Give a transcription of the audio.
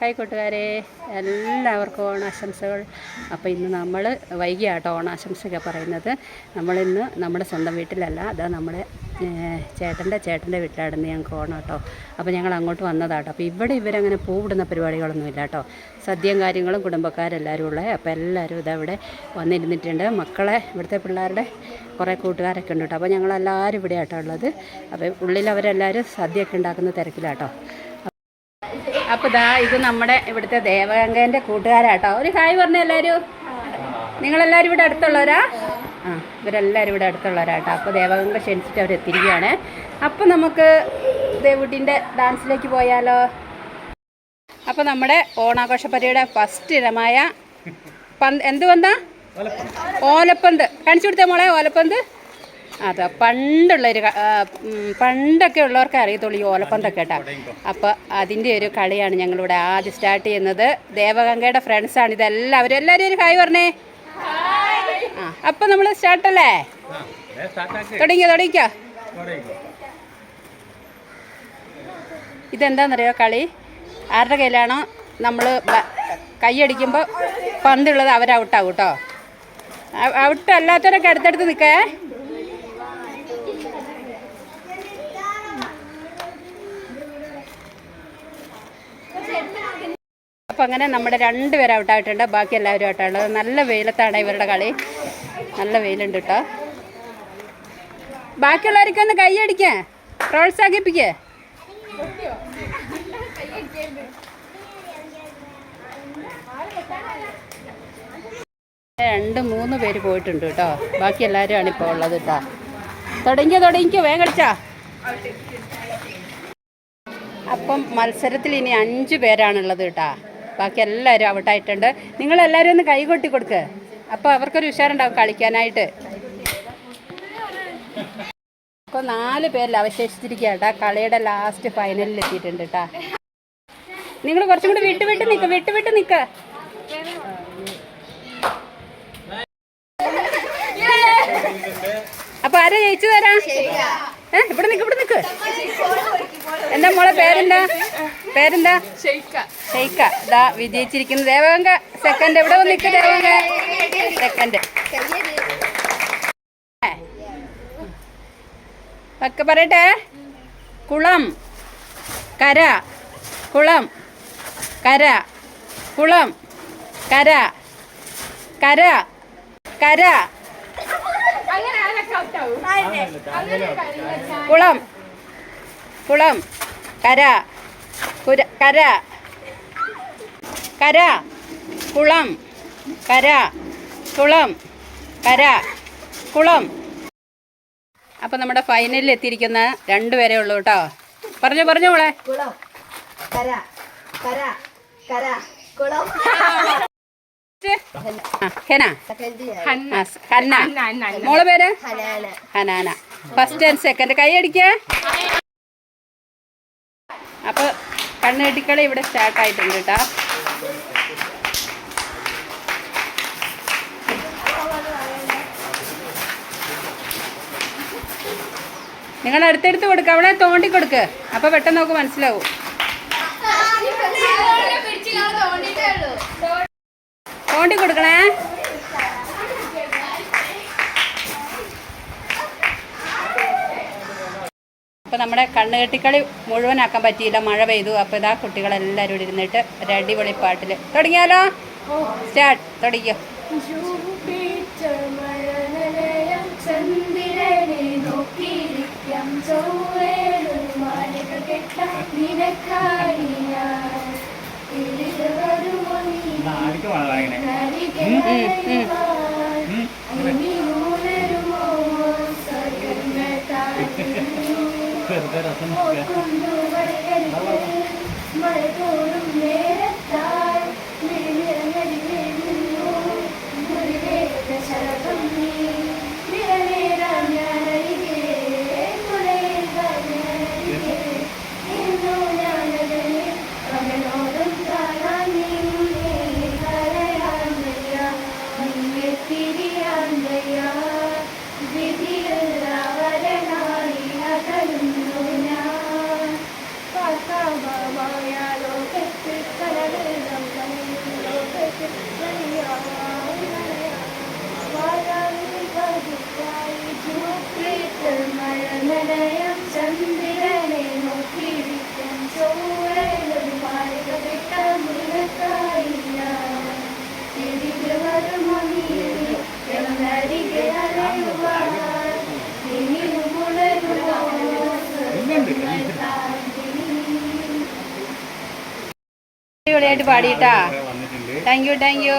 Hi കൂട്ടുകാരെ. എല്ലാവർക്കും ഓണാശംസകൾ. അപ്പോൾ ഇന്ന് നമ്മൾ വൈകിയാട്ടോ ഓണാശംസയൊക്കെ പറയുന്നത്. നമ്മളിന്ന് നമ്മുടെ സ്വന്തം വീട്ടിലല്ല അതാ നമ്മുടെ ചേട്ടന്റെ ചേട്ടന്റെ വീട്ടിലായിരുന്നു ഞങ്ങൾക്ക് ഓണം കേട്ടോ. അപ്പോൾ ഞങ്ങൾ അങ്ങോട്ട് വന്നതാട്ടോ. അപ്പോൾ ഇവിടെ ഇവരങ്ങനെ പൂവിടുന്ന പരിപാടികളൊന്നും ഇല്ല കേട്ടോ. സദ്യയും കാര്യങ്ങളും കുടുംബക്കാരെല്ലാവരും ഉള്ളത് അപ്പോൾ എല്ലാവരും ഇതവിടെ വന്നിരുന്നിട്ടുണ്ട്. മക്കളെ ഇവിടുത്തെ പിള്ളേരുടെ കുറേ കൂട്ടുകാരൊക്കെ ഉണ്ട് കേട്ടോ. അപ്പോൾ ഞങ്ങളെല്ലാവരും ഇവിടെ ഉള്ളത്. അപ്പോൾ ഉള്ളിൽ അവരെല്ലാവരും സദ്യയൊക്കെ ഉണ്ടാക്കുന്ന തിരക്കിലാട്ടോ. അപ്പോൾ ദാ ഇത് നമ്മുടെ ഇവിടുത്തെ ദേവഗംഗേന്റെ കൂട്ടുകാരാട്ടോ. ഒരു ഹായ് പറഞ്ഞ എല്ലാവരും നിങ്ങളെല്ലാവരും ഇവിടെ അടുത്തുള്ളവരാ? ആ ഇവരെല്ലാവരും ഇവിടെ അടുത്തുള്ളവരാട്ടോ. അപ്പോൾ ദേവഗംഗ ക്ഷണിച്ചിട്ട് അവർ എത്തിരിക്കുകയാണ് അപ്പോൾ നമുക്ക് ദേവുട്ടിന്റെ ഡാൻസിലേക്ക് പോയാലോ? അപ്പോൾ നമ്മുടെ ഓണാഘോഷ പരിയുടെ ഫസ്റ്റ് ഇനമായ പന്ത് എന്ത് വന്നാ ഓലപ്പന്ത്. കാണിച്ചു കൊടുത്തേ മോളെ ഓലപ്പന്ത്. അതെ പണ്ടുള്ള ഒരു പണ്ടൊക്കെ ഉള്ളവർക്ക് അറിയത്തുള്ളൂ ഈ ഓലപ്പന്തൊക്കെ കേട്ടോ. അപ്പോൾ അതിന്റെ ഒരു കളിയാണ് ഞങ്ങളിവിടെ ആദ്യം സ്റ്റാർട്ട് ചെയ്യുന്നത്. ദേവഗംഗയുടെ ഫ്രണ്ട്സാണ് ഇതെല്ലാവരും. എല്ലാവരും ഒരു ഹായ് പറഞ്ഞേ. ആ അപ്പം നമ്മൾ സ്റ്റാർട്ടല്ലേ തുടങ്ങിയോ തുടങ്ങിക്കോ. ഇതെന്താണെന്നറിയോ കളി? ആരുടെ കയ്യിലാണോ നമ്മൾ കൈയടിക്കുമ്പോൾ പന്തുള്ളത് അവർ ഔട്ടാവും കേട്ടോ ഔട്ട് അല്ലാത്തവരൊക്കെ അടുത്തടുത്ത് നിൽക്കേ. അപ്പം അങ്ങനെ നമ്മുടെ രണ്ട് പേര് ഔട്ടായിട്ടുണ്ട് ബാക്കി എല്ലാവരും ഔട്ടാണുള്ളത് നല്ല വെയിലത്താണ് ഇവരുടെ കളി. നല്ല വെയിലുണ്ട് കേട്ടോ ബാക്കിയുള്ളവരൊക്കെ ഒന്ന് കൈയടിക്കേ പ്രോത്സാഹിപ്പിക്കേ. രണ്ട് മൂന്ന് പേര് പോയിട്ടുണ്ട് കേട്ടോ ബാക്കി എല്ലാവരും ആണ് ഇപ്പോൾ ഉള്ളത് കേട്ടോ തുടങ്ങിയോ തുടങ്ങിക്കോ. വേഗം കളിച്ചാ അപ്പം മത്സരത്തിൽ ഇനി അഞ്ച് പേരാണുള്ളത് കേട്ടാ ബാക്കി എല്ലാവരും ഔട്ടായിട്ടുണ്ട്. നിങ്ങളെല്ലാവരും ഒന്ന് കൈ കൊട്ടി കൊടുക്ക്. അപ്പോൾ അവർക്കൊരു ഉഷാറുണ്ടാവും കളിക്കാനായിട്ട്. അപ്പോൾ നാല് പേരിൽ അവശേഷിച്ചിരിക്കുക കളിയുടെ ലാസ്റ്റ് ഫൈനലിൽ എത്തിയിട്ടുണ്ട് കേട്ടാ നിങ്ങൾ കുറച്ചും കൂടി വിട്ട് വിട്ട് നിൽക്ക് വിട്ട് വിട്ട് നിൽക്ക് അപ്പൊ ആരാ ജയിച്ചു തരാ ഏ ഇവിടെ നിക്ക് ഇവിടെ നിക്ക്. എന്താ മോളെ പേരെന്താ? പേരെന്താ? ഷെയ്ക്ക. ഇതാ വിജയിച്ചിരിക്കുന്നു. ദേവഗംഗ സെക്കൻഡ് എവിടെ വന്നിക്ക് ദേവഗംഗ? സെക്കൻഡ് ഒക്കെ പറയട്ടെ. കുളം. കര. കുളം. കര. കുളം. കര. കര. കര. കുളം. കുളം. കര. കുര കര. കര. കുളം. കര. കുളം. കര. കുളം. അപ്പോൾ നമ്മുടെ ഫൈനലിൽ എത്തിയിരിക്കുന്ന രണ്ടുപേരേ ഉള്ളൂ കേട്ടോ. പറഞ്ഞു പറഞ്ഞു മോളെ. കുളം. കര. കര. കര. കുളം. ആ, ഹെന. ആ, ഹന്ന മോളെ പേര്? Hanana. Hanana. First and second കൈ കൈയടിക്ക അപ്പൊ കണ്ണുകെട്ടിക്കളി ഇവിടെ സ്റ്റാർട്ട് ആയിട്ടുണ്ട് കേട്ടാ. നിങ്ങൾ അടുത്തെടുത്ത് കൊടുക്കുക അവിടെ തോണ്ടി കൊടുക്ക്. അപ്പൊ പെട്ടെന്ന് നോക്ക് മനസ്സിലാവും. തോണ്ടി കൊടുക്കണേ. അപ്പോൾ നമ്മുടെ കണ്ണുകെട്ടിക്കളി മുഴുവനാക്കാൻ പറ്റിയില്ല മഴ പെയ്തു. അപ്പോൾ ഇതാ കുട്ടികളെല്ലാവരും ഇവിടെ ഇരുന്നിട്ട് ഒരു അടിപൊളി പാട്ടിൽ തുടങ്ങിയാലോ? സ്റ്റാർട്ട് തുടങ്ങിയോ? ചന്ദ്രനെ നോക്കിയിരിക്കാം. മഴ അടിപൊളിയായിട്ട് പാടിയിട്ടാ. Thank you thank you